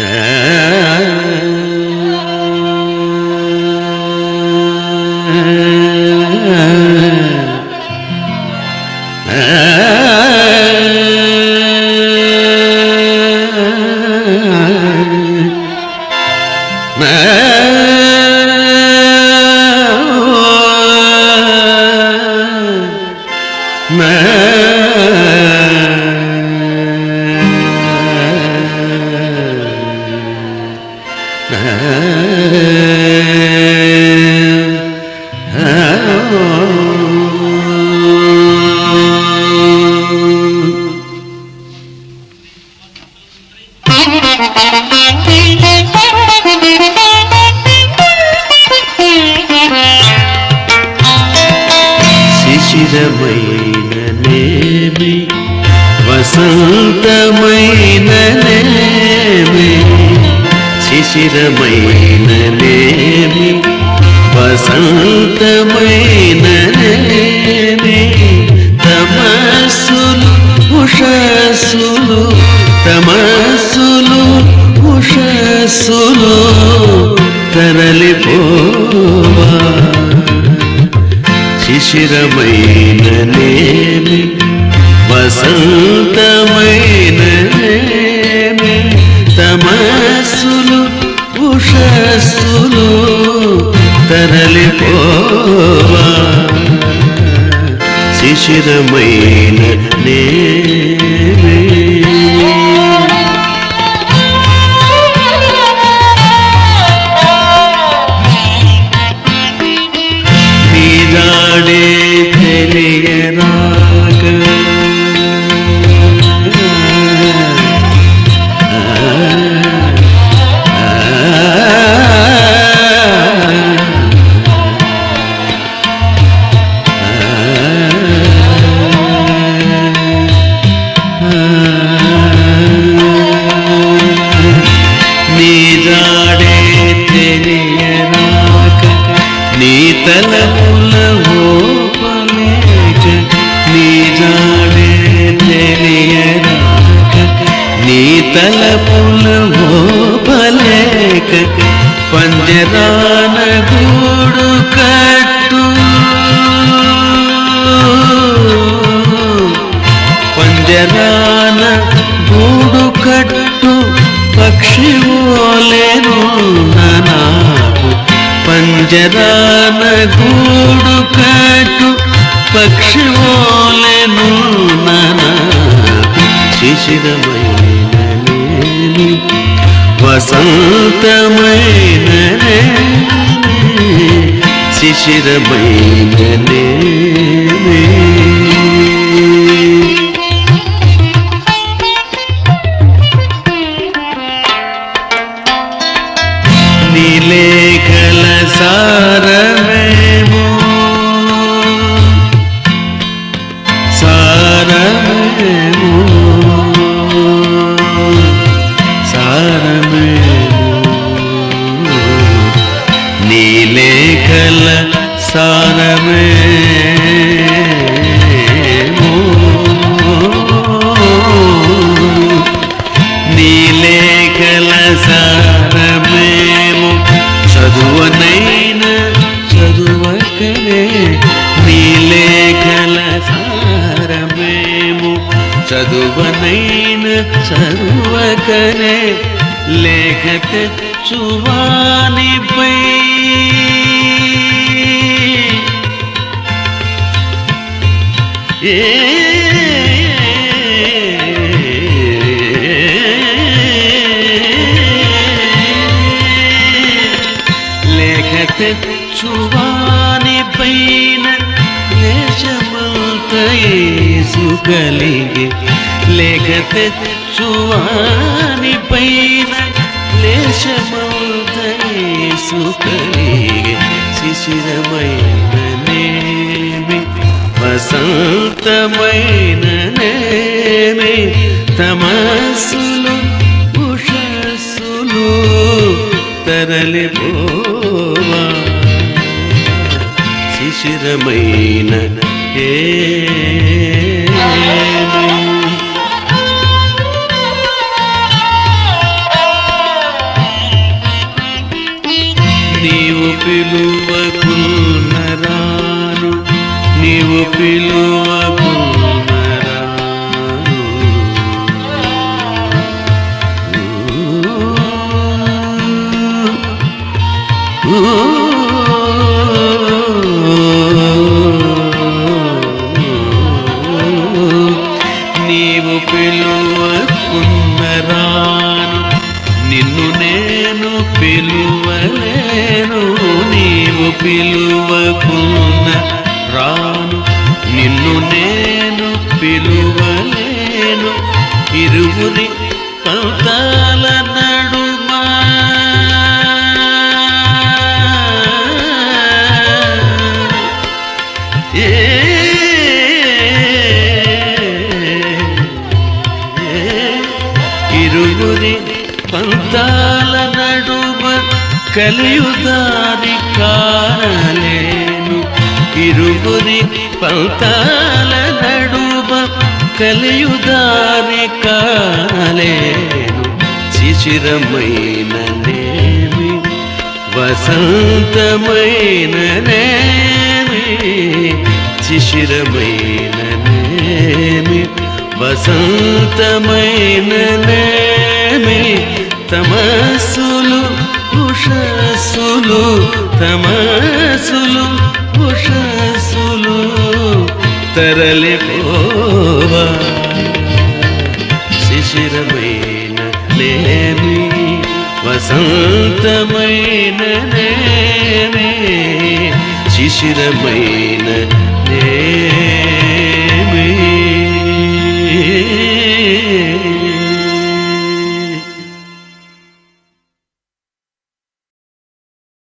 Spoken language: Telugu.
मैं శిశిరమైన నేమి వసంతమైన నేమి శిశిరమైన నేమి వసంతమైన నేమి తమస్సులు ఉషస్సులు తమస్సులు శిశిరమైన నేమి వసంతమైన నేమి తమస్సులు ఉషస్సులు తరలిపోవా. శిశిరమైన నేమి తలపుల ఓపలేక తెలియరాక నీ తలపుల ఓపలేక పంజరాన గూడు పంజరాన గూడు కట్టు పక్షి శిశిరమైన నేమి వసంతమైన శిశిరమైన నేమి सारा చదువనైన చదువకనే లేఖ తెచ్చువానిపై లేఖ తెచ్చువాని పైన లేచమంతయేసు లేఖ తెచ్చువాని పైన లేచమంతయేసు కలిగి శిశిరమైన నేమి వసంతమైన నేమి తమస్సులు ఉషస్సులు తరలిపోవా. శిశిరమైన ఏ పిలువకు నరాను నీవు పిలువకు Ooh. నిన్ను నేను పిలువలేను నీవు పిలువకున్న రాను. నిన్ను నేను పిలువలేను ఇరువురి పంతాల నడుమా. ఇరువురి పంతాల నడుమ కలియుదారి కానలేను. ఇరుగురి పంతాల నడుమ కలియుదారి కానలేను. శిశిరమైన నేమి వసంతమైన నేమి శిశిరమైన నేమి వసంతమైన నేమి. తమస్సులు ఉషస్సులు తమస్సులు ఉషస్సులు తరలిపోవా. శిశిరమైన లేని వసంతమైన నేమి శిశిరమైన నేమి